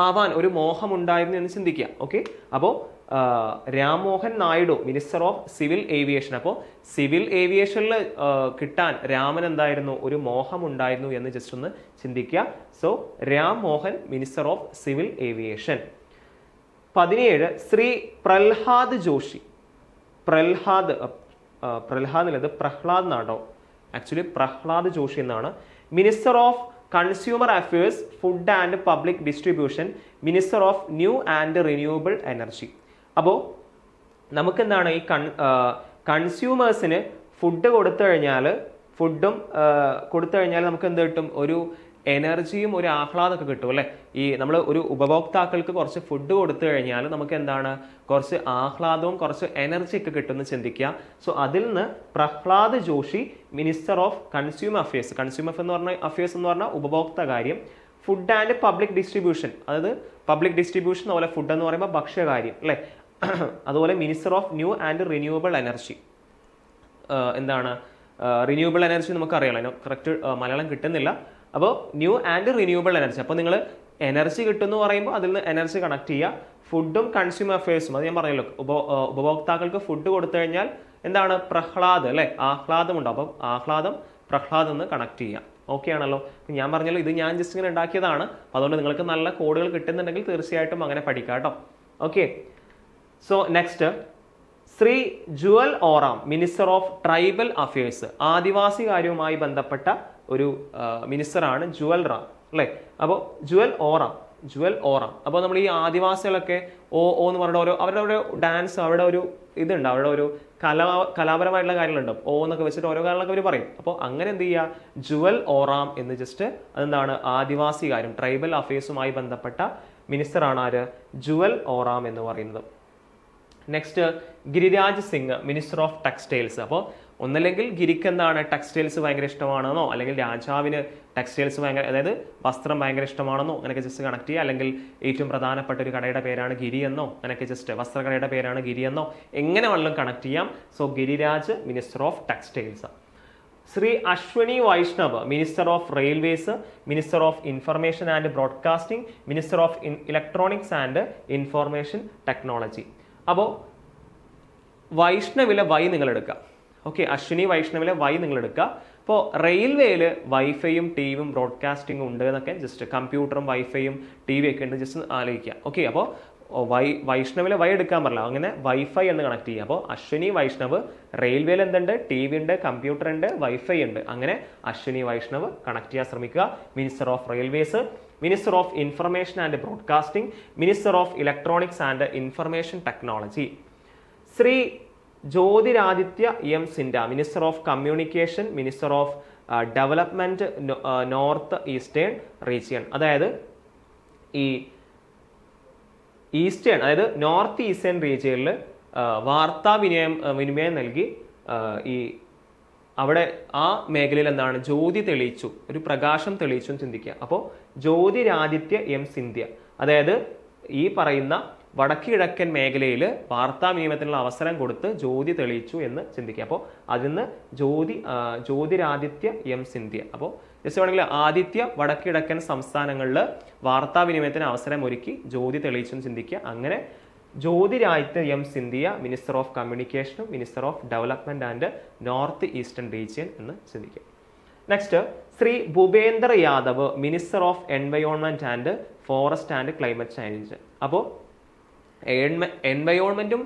ആവാൻ ഒരു മോഹമുണ്ടായിരുന്നു എന്ന് ചിന്തിക്കുക. ഓക്കെ? അപ്പോൾ Rammohan Naidu minister of civil aviation. അപ്പോൾ സിവിൽ ഏവിയേഷനിൽ കിട്ടാൻ രാമൻ എന്തായിരുന്നു? ഒരു മോഹമുണ്ടായിരുന്നു എന്ന് ജസ്റ്റ് ഒന്ന് ചിന്തിക്കുക. So Ram Mohan minister of civil aviation. പതിനേഴ് ശ്രീ പ്രഹ്ലാദ് ജോഷി. പ്രഹ്ലാദ് പ്രഹ്ലാദ് അല്ലത് പ്രഹ്ലാദ് നാടോ? ആക്ച്വലി പ്രഹ്ലാദ് ജോഷി എന്നാണ്. Minister of consumer affairs food and public distribution minister of new and renewable energy. അപ്പോൾ നമുക്കെന്താണ് ഈ കൺ കൺസ്യൂമേഴ്സിന് ഫുഡ് കൊടുത്തു കഴിഞ്ഞാൽ ഫുഡും കൊടുത്തു കഴിഞ്ഞാൽ നമുക്ക് എന്ത് കിട്ടും? ഒരു എനർജിയും ഒരു ആഹ്ലാദമൊക്കെ കിട്ടും അല്ലേ? ഈ നമ്മൾ ഒരു ഉപഭോക്താക്കൾക്ക് കുറച്ച് ഫുഡ് കൊടുത്തു കഴിഞ്ഞാൽ നമുക്ക് എന്താണ് കുറച്ച് ആഹ്ലാദവും കുറച്ച് എനർജി ഒക്കെ കിട്ടുമെന്ന് ചിന്തിക്കുക. സോ അതിൽ നിന്ന് Prahlad Joshi minister of consumer affairs consumer എന്ന് പറഞ്ഞ അഫയേഴ്സ് എന്ന് പറഞ്ഞാൽ ഉപഭോക്ത കാര്യം ഫുഡ് ആൻഡ് പബ്ലിക് ഡിസ്ട്രിബ്യൂഷൻ അതായത് പബ്ലിക് ഡിസ്ട്രിബ്യൂഷൻ അതുപോലെ ഫുഡ് എന്ന് പറയുമ്പോൾ ഭക്ഷ്യകാര്യം അല്ലേ? അതുപോലെ minister of new and renewable energy. എന്താണ്? റിന്യൂവബിൾ എനർജി നമുക്കറിയാലോ കറക്റ്റ് മലയാളം കിട്ടുന്നില്ല. അപ്പോൾ ന്യൂ ആൻഡ് റിന്യൂവബിൾ എനർജി. അപ്പോൾ നിങ്ങൾ എനർജി കിട്ടുമെന്ന് പറയുമ്പോൾ അതിൽ നിന്ന് എനർജി കണക്ട് ചെയ്യുക. ഫുഡും കൺസ്യൂമർ അഫയേഴ്സും അത് ഞാൻ പറഞ്ഞല്ലോ ഉപ ഉപഭോക്താക്കൾക്ക് ഫുഡ് കൊടുത്തു കഴിഞ്ഞാൽ എന്താണ്? പ്രഹ്ലാദ് അല്ലേ? ആഹ്ലാദം ഉണ്ടോ അപ്പം ആഹ്ലാദം പ്രഹ്ലാദം എന്ന് കണക്ട് ചെയ്യാം ഓക്കെ ആണല്ലോ? ഞാൻ പറഞ്ഞല്ലോ ഇത് ഞാൻ ജസ്റ്റ് ഇങ്ങനെ ഉണ്ടാക്കിയതാണ്. അതുകൊണ്ട് നിങ്ങൾക്ക് നല്ല കോഡുകൾ കിട്ടുന്നുണ്ടെങ്കിൽ തീർച്ചയായിട്ടും അങ്ങനെ പഠിക്കാം കേട്ടോ. Okay so next Shri Jual Oram minister of tribal affairs ആദിവാസി കാര്യവുമായി ബന്ധപ്പെട്ട ഒരു മിനിസ്റ്ററാണ് ജുവൽ റാം അല്ലേ? അപ്പോൾ ജുവൽ ഓറാം ജുവൽ ഓറാം. അപ്പോൾ നമ്മൾ ഈ ആദിവാസികളൊക്കെ ഓ ഓ എന്ന് പറഞ്ഞ ഓരോ അവരുടെ ഒരു ഡാൻസ് അവരുടെ ഒരു ഇതുണ്ട് അവരുടെ ഒരു കലാ കലാപരമായിട്ടുള്ള കാര്യങ്ങളുണ്ട്. ഓ എന്നൊക്കെ വെച്ചിട്ട് ഓരോ കാര്യങ്ങളൊക്കെ അവർ പറയും. അപ്പോൾ അങ്ങനെ എന്ത് ചെയ്യുക? ജുവൽ ഓറാം എന്ന് ജസ്റ്റ് അതെന്താണ്? ആദിവാസി കാര്യം ട്രൈബൽ അഫയേഴ്സുമായി ബന്ധപ്പെട്ട മിനിസ്റ്ററാണ് ആര്? ജുവൽ ഓറാം എന്ന് പറയുന്നത്. Next Giriraj Singh minister of textiles അപ്പോൾ ഒന്നല്ലെങ്കിൽ ഗിരിക്ക് എന്താണ് ടെക്സ്റ്റൈൽസ് ഭയങ്കര ഇഷ്ടമാണെന്നോ അല്ലെങ്കിൽ രാജാവിന് ടെക്സ്റ്റൈൽസ് ഭയങ്കര അതായത് വസ്ത്രം ഭയങ്കര ഇഷ്ടമാണെന്നോ അങ്ങനെയൊക്കെ ജസ്റ്റ് കണക്ട് ചെയ്യുക. അല്ലെങ്കിൽ ഏറ്റവും പ്രധാനപ്പെട്ട ഒരു കടയുടെ പേരാണ് ഗിരി എന്നോ അങ്ങനെയൊക്കെ ജസ്റ്റ് വസ്ത്രകടയുടെ പേരാണ് ഗിരി എന്നോ എങ്ങനെ വേണമെങ്കിലും കണക്ട് ചെയ്യാം. So Giriraj minister of textiles Shri Ashwini Vaishnaw minister of railways minister of information and broadcasting minister of electronics and information technology അപ്പോൾ വൈഷ്ണവിലെ വൈ നിങ്ങൾ എടുക്കുക ഓക്കെ അശ്വിനി വൈഷ്ണവിലെ വൈ നിങ്ങൾ എടുക്കുക അപ്പോൾ റെയിൽവേയിൽ വൈഫൈയും ടി വിയും ബ്രോഡ്കാസ്റ്റിംഗും ഉണ്ട് എന്നൊക്കെ ജസ്റ്റ് കമ്പ്യൂട്ടറും വൈഫൈയും ടി വി ഒക്കെ ഉണ്ട് ജസ്റ്റ് ആലോചിക്കുക. ഓക്കെ അപ്പോൾ വൈ വൈഷ്ണവിലെ വൈ എടുക്കാൻ പറ്റില്ല. അങ്ങനെ വൈഫൈ എന്ന് കണക്ട് ചെയ്യുക അപ്പോൾ അശ്വിനി വൈഷ്ണവ് റെയിൽവേയിൽ എന്തുണ്ട്? ടി വി ഉണ്ട് കമ്പ്യൂട്ടർ ഉണ്ട് വൈഫൈ ഉണ്ട്. അങ്ങനെ അശ്വിനി വൈഷ്ണവ് കണക്ട് ചെയ്യാൻ ശ്രമിക്കുക. Minister of railways minister of information and broadcasting minister of electronics and information technology Shri Jyotiraditya M Scindia minister of communication minister of development north eastern region അതായത് ഈ eastern അതായത് north eastern റീജിയനിൽ വാർത്താ വിനിമയം വിനിമയം നൽകി ഈ അവിടെ ആ മേഖലയിൽ എന്താണ്? ജ്യോതി തെളിയിച്ചു. ഒരു പ്രകാശം തെളിയിച്ചു ചിന്തിക്കുക. അപ്പോൾ ജ്യോതിരാദിത്യ എം സിന്ധ്യ. അതായത് ഈ പറയുന്ന വടക്ക് കിഴക്കൻ മേഖലയിൽ വാർത്താവിനിമയത്തിനുള്ള അവസരം കൊടുത്ത് ജ്യോതി തെളിയിച്ചു എന്ന് ചിന്തിക്കുക. അപ്പോൾ അതിന്ന് ജ്യോതി ജ്യോതിരാദിത്യ എം സിന്ധ്യ. അപ്പോൾ ജസ്റ്റ് വേണമെങ്കിൽ ആദിത്യ വടക്കിഴക്കൻ സംസ്ഥാനങ്ങളിൽ വാർത്താവിനിമയത്തിന് അവസരം ഒരുക്കി ജ്യോതി തെളിയിച്ചു എന്ന് ചിന്തിക്കുക. അങ്ങനെ Jyotiraditya M Scindia minister of കമ്മ്യൂണിക്കേഷനും minister of development and north eastern region എന്ന് ചിന്തിക്കുക. Next Shri Bhupender Yadav minister of environment and forest and climate change. അപ്പോൾ എൻവയോൺമെന്റും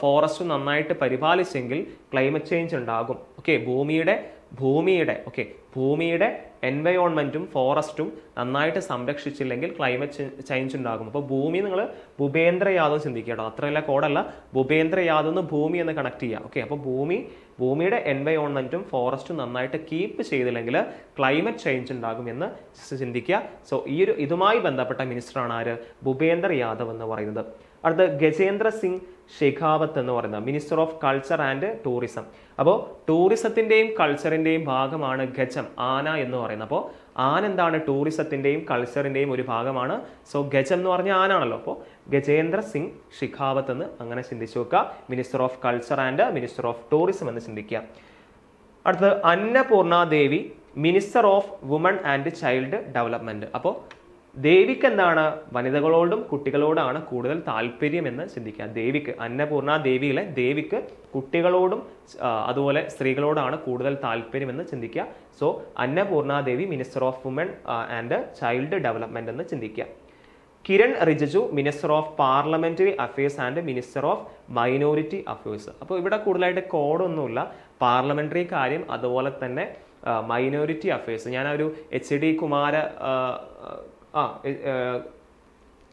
ഫോറസ്റ്റും നന്നായിട്ട് പരിപാലിച്ചെങ്കിൽ ക്ലൈമറ്റ് ചേഞ്ച് ഉണ്ടാകും. ഓക്കെ ഭൂമിയുടെ ഭൂമിയുടെ ഓക്കെ ഭൂമിയുടെ എൻവയോൺമെന്റും ഫോറസ്റ്റും നന്നായിട്ട് സംരക്ഷിച്ചില്ലെങ്കിൽ ക്ലൈമറ്റ് ചേഞ്ച് ഉണ്ടാകും. അപ്പോൾ ഭൂമി നിങ്ങൾ ഭൂപേന്ദ്ര യാദവ് ചിന്തിക്കുക കേട്ടോ. അത്രയല്ല കോഡല്ല. ഭൂപേന്ദ്ര യാദവ് എന്ന് ഭൂമി എന്ന് കണക്ട് ചെയ്യുക. ഓക്കെ അപ്പോൾ ഭൂമി ഭൂമിയുടെ എൻവയോൺമെന്റും ഫോറസ്റ്റും നന്നായിട്ട് കീപ്പ് ചെയ്തില്ലെങ്കിൽ ക്ലൈമറ്റ് ചേഞ്ച് ഉണ്ടാകും എന്ന് ചിന്തിക്കുക. സോ ഈ ഒരു ഇതുമായി ബന്ധപ്പെട്ട മിനിസ്റ്ററാണ് ആര്? ഭൂപേന്ദ്ര യാദവ് എന്ന് പറയുന്നത്. അടുത്ത ഗജേന്ദ്ര സിംഗ് ഷെഖാവത്ത് എന്ന് പറയുന്നത് minister of culture and tourism അപ്പോൾ ടൂറിസത്തിന്റെയും കൾച്ചറിന്റെയും ഭാഗമാണ് ഗജം ആന എന്ന് പറയുന്നത്. അപ്പോൾ ആന എന്താണ് ടൂറിസത്തിന്റെയും കൾച്ചറിന്റെയും ഒരു ഭാഗമാണ്. സോ ഗജം എന്ന് പറഞ്ഞ ആനാണല്ലോ. അപ്പോൾ ഗജേന്ദ്ര സിംഗ് ഷിഖാവത്ത് എന്ന് അങ്ങനെ ചിന്തിച്ചു നോക്കുക. Minister of culture and minister of tourism എന്ന് ചിന്തിക്കുക. അടുത്തത് Annapurna Devi minister of woman and child development അപ്പോൾ ദേവിക്ക് എന്താണ് വനിതകളോടും കുട്ടികളോടാണ് കൂടുതൽ താല്പര്യം എന്ന് ചിന്തിക്കുക. ദേവിക്ക് അന്നപൂർണ ദേവിയിലെ ദേവിക്ക് കുട്ടികളോടും അതുപോലെ സ്ത്രീകളോടാണ് കൂടുതൽ താല്പര്യം എന്ന് ചിന്തിക്കുക. So Annapurna Devi minister of woman and child development എന്ന് ചിന്തിക്കുക. Kiren Rijiju minister of parliamentary affairs and minister of minority affairs. അപ്പോൾ ഇവിടെ കൂടുതലായിട്ട് കോഡൊന്നുമില്ല. പാർലമെന്ററി കാര്യം അതുപോലെ തന്നെ മൈനോറിറ്റി അഫയേഴ്സ്. ഞാൻ ഒരു എച്ച് ഡി കുമാര ആ,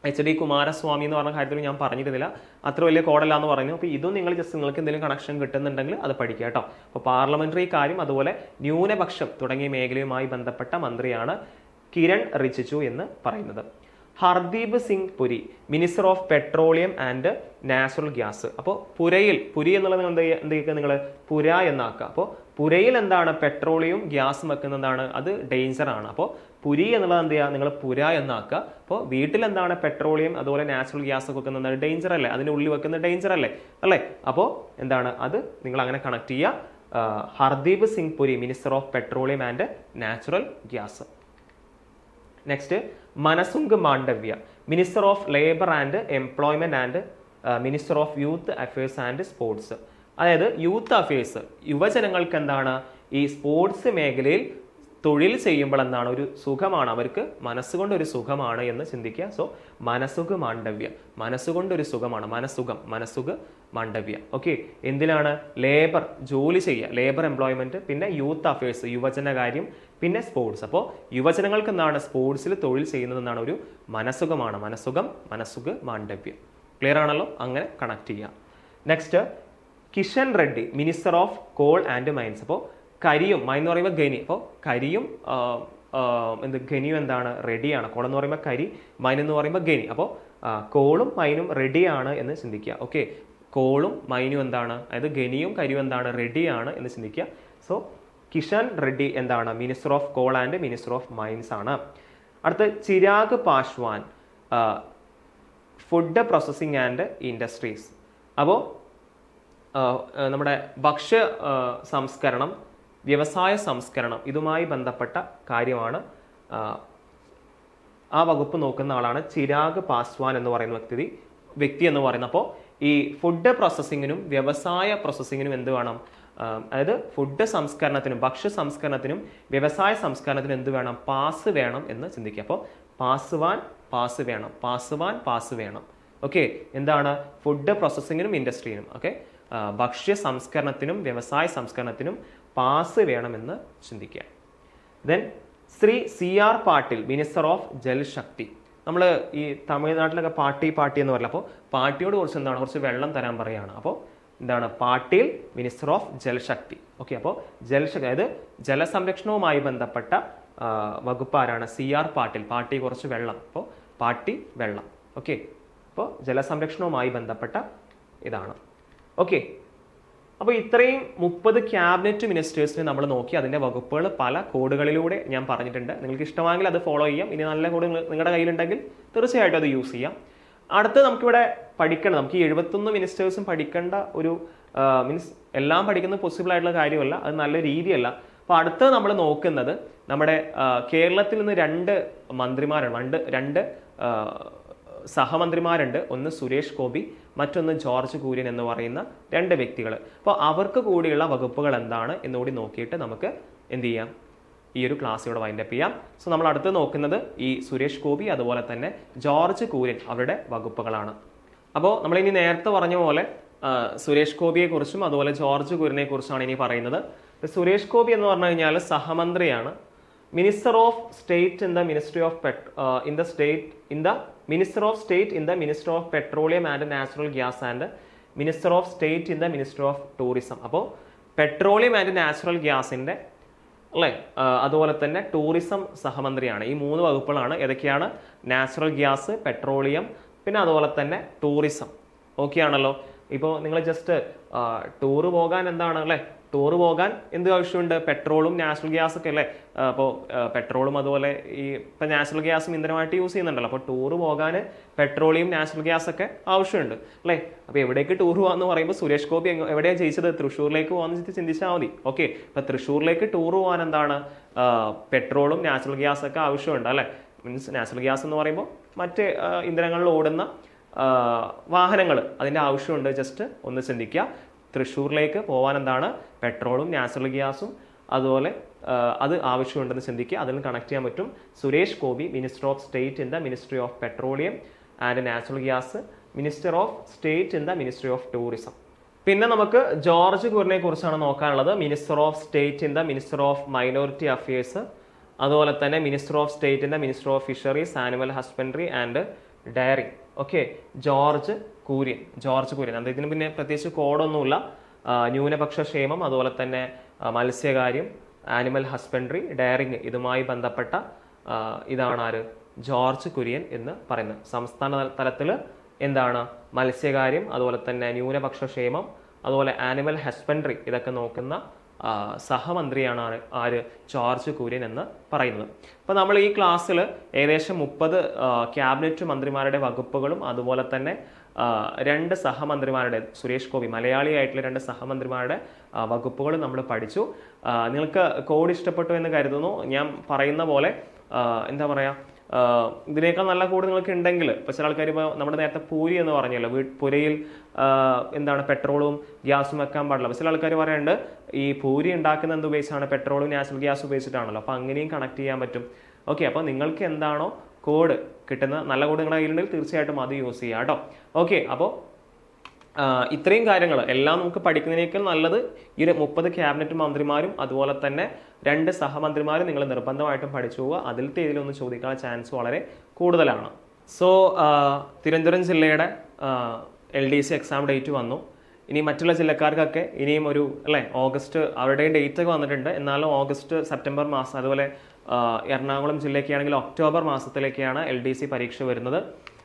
എച്ച് ഡി കുമാരസ്വാമി എന്ന് പറഞ്ഞ കാര്യത്തിൽ ഞാൻ പറഞ്ഞിരുന്നില്ല. അത്ര വലിയ കോഡല്ല എന്ന് പറഞ്ഞു അപ്പോൾ ഇതും നിങ്ങൾ ജസ്റ്റ് നിങ്ങൾക്ക് എന്തെങ്കിലും കണക്ഷൻ കിട്ടുന്നുണ്ടെങ്കിൽ അത് പഠിക്കുക കേട്ടോ. അപ്പോൾ പാർലമെന്ററി കാര്യം അതുപോലെ ന്യൂനപക്ഷം തുടങ്ങിയ മേഖലയുമായി ബന്ധപ്പെട്ട മന്ത്രിയാണ് കിരൺ റിജിജു എന്ന് പറയുന്നത്. Hardeep Singh Puri minister of petroleum and natural gas അപ്പോൾ പുരയിൽ പുരി എന്നുള്ളത് നിങ്ങൾ എന്ത് എന്ത് ചെയ്യുക നിങ്ങൾ പുര എന്നാക്കുക. അപ്പോൾ പുരയിൽ എന്താണ്? പെട്രോളിയം ഗ്യാസും വെക്കുന്നതാണ്. അത് ഡേഞ്ചറാണ് അപ്പോൾ പുരി എന്നുള്ളത് എന്ത് ചെയ്യുക? നിങ്ങൾ പുര എന്നാക്കുക. അപ്പോൾ വീട്ടിൽ എന്താണ് പെട്രോളിയം അതുപോലെ നാച്ചുറൽ ഗ്യാസ് ഒക്കെ വെക്കുന്നത് ഡേഞ്ചർ അല്ലേ? അതിന്റെ ഉള്ളിൽ വെക്കുന്നത് ഡേഞ്ചർ അല്ലേ? അല്ലേ? അപ്പോൾ എന്താണ്? അത് നിങ്ങൾ അങ്ങനെ കണക്ട് ചെയ്യുക. Hardeep Singh Puri minister of petroleum and natural gas. Next Mansukh Mandaviya minister of labour and employment and minister of youth affairs and sports. അതായത് യൂത്ത് അഫയേഴ്സ് യുവജനങ്ങൾക്ക് എന്താണ്? ഈ സ്പോർട്സ് മേഖലയിൽ തൊഴിൽ ചെയ്യുമ്പോൾ എന്താണ് ഒരു സുഖമാണ്. അവർക്ക് മനസ്സുകൊണ്ട് ഒരു സുഖമാണ് എന്ന് ചിന്തിക്കുക. സോ മനസ്സുഖ മാണ്ഡവ്യ. മനസ്സുകൊണ്ട് ഒരു സുഖമാണ്. മനസ്സുഖം. മനസ്സുഖ മാണ്ഡവ്യ. ഓക്കെ എന്തിനാണ് ലേബർ ജോലി ചെയ്യുക. ലേബർ എംപ്ലോയ്മെന്റ് പിന്നെ യൂത്ത് അഫയേഴ്സ് യുവജനകാര്യം പിന്നെ സ്പോർട്സ് അപ്പോൾ യുവജനങ്ങൾക്ക് എന്താണ്? സ്പോർട്സിൽ തൊഴിൽ ചെയ്യുന്നത് എന്നാണ് ഒരു മനസ്സുഖമാണ് മനസ്സുഖം മനസ്സുഖ മാണ്ഡവ്യം. ക്ലിയർ ആണല്ലോ? അങ്ങനെ കണക്ട് ചെയ്യാം. Next Kishan Reddy minister of coal and mines അപ്പോൾ കരിയും മൈ എന്ന് പറയുമ്പോൾ ഗനി അപ്പോൾ കരിയും എന്ത് ഖനിയും എന്താണ്? റെഡിയാണ്. കോൾ എന്ന് പറയുമ്പോൾ കരി മൈൻ എന്ന് പറയുമ്പോൾ ഗനി അപ്പോൾ കോളും മൈനും റെഡിയാണ് എന്ന് ചിന്തിക്കുക. ഓക്കെ? കോളും മൈനും എന്താണ്? അതായത് ഖനിയും കരിയും എന്താണ്? റെഡിയാണ് എന്ന് ചിന്തിക്കുക. സോ കിഷൻ റെഡ്ഡി എന്താണ്? Minister of coal and minister of mines ആണ്. അടുത്ത Chirag Paswan food processing and industries. അപ്പോൾ നമ്മുടെ ഭക്ഷ്യ സംസ്കരണം വ്യവസായ സംസ്കരണം ഇതുമായി ബന്ധപ്പെട്ട കാര്യമാണ്. ആ, വകുപ്പ് നോക്കുന്ന ആളാണ് ചിരാഗ് പാസ്വാൻ എന്ന് പറയുന്ന വ്യക്തി വ്യക്തി എന്ന് പറയുന്നത്. അപ്പോൾ ഈ ഫുഡ് പ്രോസസ്സിങ്ങിനും വ്യവസായ പ്രോസസ്സിങ്ങിനും എന്ത് വേണം? അതായത് ഫുഡ് സംസ്കരണത്തിനും ഭക്ഷ്യ സംസ്കരണത്തിനും വ്യവസായ സംസ്കരണത്തിനും എന്ത് വേണം? പാസ് വേണം എന്ന് ചിന്തിക്കുക. അപ്പോൾ പാസ്വാൻ പാസ് വേണം. പാസ്വാൻ പാസ് വേണം. ഓക്കെ? എന്താണ്? ഫുഡ് പ്രോസസ്സിങ്ങിനും ഇൻഡസ്ട്രിയിനും ഓക്കെ? ഭക്ഷ്യ സംസ്കരണത്തിനും വ്യവസായ സംസ്കരണത്തിനും പാസ് വേണമെന്ന് ചിന്തിക്കുക. Then Shri C R Patil minister of Jalshakti നമ്മൾ ഈ തമിഴ്നാട്ടിലൊക്കെ പാട്ടി പാട്ടി എന്ന് പറയില്ല അപ്പോൾ പാട്ടിയോട് കുറച്ച് എന്താണ് കുറച്ച് വെള്ളം തരാൻ പറയുകയാണ് അപ്പോൾ എന്താണ് Patil minister of Jalshakti okay അപ്പോൾ ജൽശക്തി അതായത് ജലസംരക്ഷണവുമായി ബന്ധപ്പെട്ട വകുപ്പാരാണ് സി ആർ പാട്ടിൽ. പാട്ടി കുറച്ച് വെള്ളം. അപ്പോൾ പാട്ടി വെള്ളം. ഓക്കെ അപ്പോൾ ജലസംരക്ഷണവുമായി ബന്ധപ്പെട്ട ഇതാണ്. ഓക്കെ അപ്പോൾ ഇത്രയും മുപ്പത് ക്യാബിനറ്റ് മിനിസ്റ്റേഴ്സിനെ നമ്മൾ നോക്കി അതിന്റെ വകുപ്പുകൾ പല കോഡുകളിലൂടെ ഞാൻ പറഞ്ഞിട്ടുണ്ട്. നിങ്ങൾക്ക് ഇഷ്ടമാണെങ്കിൽ അത് ഫോളോ ചെയ്യാം. ഇനി നല്ല കോഡ് നിങ്ങളുടെ കയ്യിലുണ്ടെങ്കിൽ തീർച്ചയായിട്ടും അത് യൂസ് ചെയ്യാം. അടുത്ത് നമുക്കിവിടെ പഠിക്കണം. നമുക്ക് ഈ എഴുപത്തൊന്ന് മിനിസ്റ്റേഴ്സും പഠിക്കേണ്ട ഒരു മീൻസ് എല്ലാം പഠിക്കുന്നത് പോസിബിൾ ആയിട്ടുള്ള കാര്യമല്ല. അത് നല്ല രീതിയല്ല. അപ്പോൾ അടുത്ത് നമ്മൾ നോക്കുന്നത് നമ്മുടെ കേരളത്തിൽ നിന്ന് രണ്ട് മന്ത്രിമാരാണ്. രണ്ട് രണ്ട് സഹമന്ത്രിമാരുണ്ട്. ഒന്ന് സുരേഷ് ഗോപി മറ്റൊന്ന് ജോർജ് കുര്യൻ എന്ന് പറയുന്ന രണ്ട് വ്യക്തികൾ അപ്പോൾ അവർക്ക് കൂടിയുള്ള വകുപ്പുകൾ എന്താണ് എന്നുകൂടി നോക്കിയിട്ട് നമുക്ക് എന്ത് ചെയ്യാം? ഈ ഒരു ക്ലാസ് ഇവിടെ വൈൻഡപ്പ് ചെയ്യാം. സോ നമ്മൾ അടുത്ത് നോക്കുന്നത് ഈ സുരേഷ് ഗോപി അതുപോലെ തന്നെ ജോർജ് കൂര്യൻ അവരുടെ വകുപ്പുകളാണ്. അപ്പോൾ നമ്മൾ ഇനി നേരത്തെ പറഞ്ഞ പോലെ സുരേഷ് ഗോപിയെക്കുറിച്ചും അതുപോലെ ജോർജ് കുര്യനെ കുറിച്ചാണ് ഇനി പറയുന്നത്. സുരേഷ് ഗോപി എന്ന് പറഞ്ഞു കഴിഞ്ഞാൽ സഹമന്ത്രിയാണ്. Minister of state in the ministry of in the state in the minister of state in the minister of petroleum and natural gas and minister of state in the minister of tourism അപ്പോൾ petroleum and natural ഗ്യാസിന്റെ അല്ലേ? അതുപോലെ തന്നെ tourism സഹമന്ത്രിയാണ്. ഈ മൂന്ന് വകുപ്പുകളാണ്. ഏതൊക്കെയാണ്? Natural gas petroleum പിന്നെ അതുപോലെ തന്നെ ടൂറിസം ഓക്കെ ആണല്ലോ? ഇപ്പോൾ നിങ്ങൾ ജസ്റ്റ് ടൂറ് പോകാൻ എന്താണ് അല്ലേ? ടൂറ് പോകാൻ എന്ത് ആവശ്യമുണ്ട്? പെട്രോളും നാച്ചുറൽ ഗ്യാസ് ഒക്കെ അല്ലേ? അപ്പോൾ പെട്രോളും അതുപോലെ ഈ ഇപ്പം നാച്ചുറൽ ഗ്യാസും ഇന്ധനമായിട്ട് യൂസ് ചെയ്യുന്നുണ്ടല്ലോ. അപ്പോൾ ടൂറ് പോകാൻ പെട്രോളിയം നാച്ചുറൽ ഗ്യാസ് ഒക്കെ ആവശ്യമുണ്ട് അല്ലേ? അപ്പോൾ എവിടേക്ക് ടൂർ പോകാമെന്ന് പറയുമ്പോൾ സുരേഷ് ഗോപി എവിടെയാണ് ജയിച്ചത്? തൃശ്ശൂരിലേക്ക് പോകാന്ന് ചിന്തിച്ചാൽ മതി. ഓക്കെ അപ്പോൾ തൃശ്ശൂരിലേക്ക് ടൂർ പോകാൻ എന്താണ്? പെട്രോളും നാച്ചുറൽ ഗ്യാസ് ഒക്കെ ആവശ്യമുണ്ട് അല്ലേ? മീൻസ് നാച്ചുറൽ ഗ്യാസ് എന്ന് പറയുമ്പോൾ മറ്റ് ഇന്ധനങ്ങളിൽ ഓടുന്ന വാഹനങ്ങൾ അതിന്റെ ആവശ്യമുണ്ട്. ജസ്റ്റ് ഒന്ന് ചിന്തിക്കുക. തൃശ്ശൂരിലേക്ക് പോകാൻ എന്താണ് പെട്രോളും നാച്ചുറൽ ഗ്യാസും അതുപോലെ അത് ആവശ്യമുണ്ടെന്ന് ചിന്തിക്കുക. അതിൽ കണക്ട് ചെയ്യാൻ പറ്റും. Suresh Gopi minister of state in the ministry of petroleum and natural gas minister of state in the ministry of tourism. പിന്നെ നമുക്ക് ജോർജ് കുറിനെ കുറിച്ചാണ് നോക്കാനുള്ളത്. Minister of state in the minister of minority affairs അതുപോലെ തന്നെ minister of state in the minister of fisheries animal husbandry and dairy. Okay George Kurian George Kurian. ഇതിന് പിന്നെ പ്രത്യേകിച്ച് കോഡൊന്നുമില്ല. ന്യൂനപക്ഷ ക്ഷേമം അതുപോലെ തന്നെ മത്സ്യകാര്യം ആനിമൽ ഹസ്ബൻഡറി ഡയറിങ് ഇതുമായി ബന്ധപ്പെട്ട ഇതാണ് ആര്? ജോർജ് കുര്യൻ എന്ന് പറയുന്നത്. സംസ്ഥാന തലത്തിൽ എന്താണ്? മത്സ്യകാര്യം അതുപോലെ തന്നെ ന്യൂനപക്ഷ ക്ഷേമം അതുപോലെ ആനിമൽ ഹസ്ബൻഡറി ഇതൊക്കെ നോക്കുന്ന സഹമന്ത്രിയാണ് ആര് ജോർജ് കുര്യൻ എന്ന് പറയുന്നത്. അപ്പോൾ നമ്മൾ ഈ ക്ലാസ്സിൽ ഏകദേശം മുപ്പത് ക്യാബിനറ്റ് മന്ത്രിമാരുടെ വകുപ്പുകളും അതുപോലെ തന്നെ രണ്ട് സഹമന്ത്രിമാരുടെ സുരേഷ് ഗോപി മലയാളിയായിട്ടുള്ള രണ്ട് സഹമന്ത്രിമാരുടെ വകുപ്പുകൾ നമ്മൾ പഠിച്ചു. നിങ്ങൾക്ക് കോഡ് ഇഷ്ടപ്പെട്ടു എന്ന് കരുതുന്നു. ഞാൻ പറയുന്ന പോലെ എന്താ പറയാ ആ, ഇതിനേക്കാൾ നല്ല കോഡ് നിങ്ങൾക്ക് ഉണ്ടെങ്കിൽ ഇപ്പോൾ ചില ആൾക്കാർ ഇപ്പോൾ നമ്മുടെ നേരത്തെ പൂരി എന്ന് പറഞ്ഞല്ലോ വീ പുരയിൽ എന്താണ് പെട്രോളും ഗ്യാസും വെക്കാൻ പാടില്ല. അപ്പോൾ ചില ആൾക്കാർ പറയുന്നുണ്ട് ഈ പൂരി ഉണ്ടാക്കുന്ന എന്ത് ഉപയോഗിച്ചാണ്? പെട്രോളും നാച്ചുറൽ ഗ്യാസ് ഉപയോഗിച്ചിട്ടാണല്ലോ. അപ്പോൾ അങ്ങനെയും കണക്ട് ചെയ്യാൻ പറ്റും. ഓക്കെ അപ്പോൾ നിങ്ങൾക്ക് എന്താണോ കോഡ് കിട്ടുന്ന നല്ല കോഡ് നിങ്ങളുടെ കയ്യിലുണ്ടെങ്കിൽ തീർച്ചയായിട്ടും അത് യൂസ് ചെയ്യാം കേട്ടോ. ഓക്കെ അപ്പോൾ ഇത്രയും കാര്യങ്ങൾ. എല്ലാം നമുക്ക് പഠിക്കുന്നതിനേക്കാൾ നല്ലത് ഈ ഒരു മുപ്പത് ക്യാബിനറ്റ് മന്ത്രിമാരും അതുപോലെ തന്നെ രണ്ട് സഹമന്ത്രിമാരും നിങ്ങൾ നിർബന്ധമായിട്ടും പഠിച്ചു പോവുക. അതിലത്തെ ഇതിലൊന്നും ചോദിക്കാനുള്ള ചാൻസ് വളരെ കൂടുതലാണ്. സോ തിരുവനന്തപുരം ജില്ലയുടെ L D C exam date വന്നു. ഇനി മറ്റുള്ള ജില്ലക്കാർക്കൊക്കെ ഇനിയും ഒരു അല്ലേ ഓഗസ്റ്റ് അവരുടെ ഡേറ്റ് ഒക്കെ വന്നിട്ടുണ്ട്. എന്നാലും ഓഗസ്റ്റ് സെപ്റ്റംബർ മാസം അതുപോലെ എറണാകുളം ജില്ലയ്ക്കാണെങ്കിൽ ഒക്ടോബർ മാസത്തിലേക്കാണ് എൽ ഡി സി പരീക്ഷ വരുന്നത്.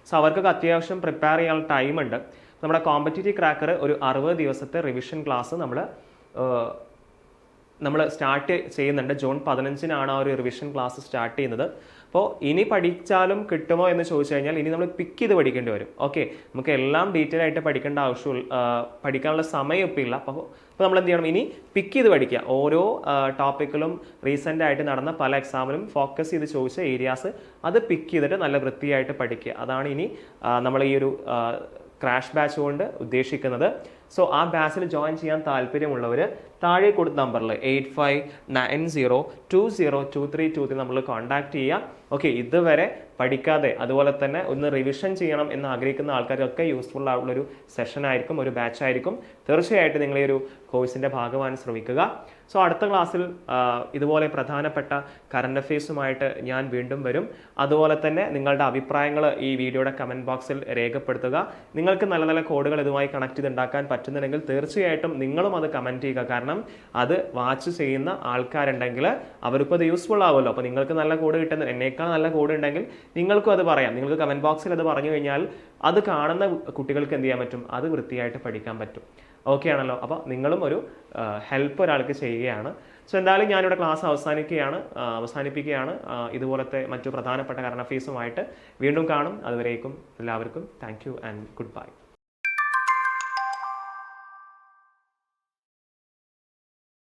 സോ അവർക്കൊക്കെ അത്യാവശ്യം പ്രിപ്പയർ ചെയ്യാനുള്ള ടൈമുണ്ട് നമ്മുടെ കോമ്പറ്റേറ്റീവ് ക്രാക്കർ ഒരു അറുപത് ദിവസത്തെ റിവിഷൻ ക്ലാസ് നമ്മൾ നമ്മൾ സ്റ്റാർട്ട് ചെയ്യുന്നുണ്ട്. ജൂൺ പതിനഞ്ചിനാണ് ആ ഒരു റിവിഷൻ ക്ലാസ് സ്റ്റാർട്ട് ചെയ്യുന്നത്. അപ്പോൾ ഇനി പഠിച്ചാലും കിട്ടുമോ എന്ന് ചോദിച്ചു കഴിഞ്ഞാൽ ഇനി നമ്മൾ പിക്ക് ചെയ്ത് പഠിക്കേണ്ടി വരും. ഓക്കെ നമുക്ക് എല്ലാം ഡീറ്റെയിൽ ആയിട്ട് പഠിക്കേണ്ട ആവശ്യം പഠിക്കാനുള്ള സമയം ഇപ്പം ഇല്ല. അപ്പോൾ അപ്പോൾ നമ്മൾ എന്ത് ചെയ്യണം? ഇനി പിക്ക് ചെയ്ത് പഠിക്കുക. ഓരോ ടോപ്പിക്കിലും റീസെന്റ് ആയിട്ട് നടന്ന പല എക്സാമിലും ഫോക്കസ് ചെയ്ത് ചോദിച്ച ഏരിയാസ് അത് പിക്ക് ചെയ്തിട്ട് നല്ല വൃത്തിയായിട്ട് പഠിക്കുക. അതാണ് ഇനി നമ്മൾ ഈ ഒരു ക്രാഷ് ബാച്ച് കൊണ്ട് ഉദ്ദേശിക്കുന്നത്. സോ ആ ബാച്ചിൽ ജോയിൻ ചെയ്യാൻ താല്പര്യമുള്ളവർ താഴെ കൊടുത്ത നമ്പറിൽ eight five nine zero two zero two three two three നമ്മൾ കോൺടാക്ട് ചെയ്യുക ഓക്കെ ഇതുവരെ പഠിക്കാതെ അതുപോലെ തന്നെ ഒന്ന് റിവിഷൻ ചെയ്യണം എന്ന് ആഗ്രഹിക്കുന്ന ആൾക്കാർക്കൊക്കെ യൂസ്ഫുൾ ആയിട്ടുള്ള ഒരു സെഷൻ ആയിരിക്കും ഒരു ബാച്ച് ആയിരിക്കും. തീർച്ചയായിട്ടും നിങ്ങൾ ഈ ഒരു കോഴ്സിന്റെ ഭാഗമാകാൻ ശ്രമിക്കുക. സോ അടുത്ത ക്ലാസ്സിൽ ഇതുപോലെ പ്രധാനപ്പെട്ട കറണ്ട് അഫയേഴ്സുമായിട്ട് ഞാൻ വീണ്ടും വരും. അതുപോലെ തന്നെ നിങ്ങളുടെ അഭിപ്രായങ്ങൾ ഈ വീഡിയോയുടെ കമന്റ് ബോക്സിൽ രേഖപ്പെടുത്തുക. നിങ്ങൾക്ക് നല്ല നല്ല കോഡുകൾ ഇതുമായി കണക്ട് ചെയ്ത് ഉണ്ടാക്കാൻ പറ്റുന്നുണ്ടെങ്കിൽ തീർച്ചയായിട്ടും നിങ്ങളും അത് കമന്റ് ചെയ്യുക. കാരണം അത് വാച്ച് ചെയ്യുന്ന ആൾക്കാരുണ്ടെങ്കിൽ അവർക്കും അത് യൂസ്ഫുൾ ആവുമല്ലോ. അപ്പോൾ നിങ്ങൾക്ക് നല്ല കോഡ് കിട്ടുന്ന എന്നേക്കാൾ നല്ല കോഡ് ഉണ്ടെങ്കിൽ നിങ്ങൾക്കും അത് പറയാം. നിങ്ങൾക്ക് കമന്റ് ബോക്സിൽ അത് പറഞ്ഞു കഴിഞ്ഞാൽ അത് കാണുന്ന കുട്ടികൾക്ക് എന്ത് ചെയ്യാൻ പറ്റും? അത് വൃത്തിയായിട്ട് പഠിക്കാൻ പറ്റും. ഓക്കെ ആണല്ലോ? അപ്പോൾ നിങ്ങളും ഒരു ഹെൽപ്പ് ഒരാൾക്ക് ചെയ്യുകയാണ്. സോ എന്തായാലും ഞാനിവിടെ ക്ലാസ് അവസാനിക്കുകയാണ്. അവസാനിപ്പിക്കുകയാണ്. ഇതുപോലത്തെ മറ്റു പ്രധാനപ്പെട്ട കറണ്ട് ഫീസുമായിട്ട് വീണ്ടും കാണും. അതുവരേക്കും എല്ലാവർക്കും thank you and good bye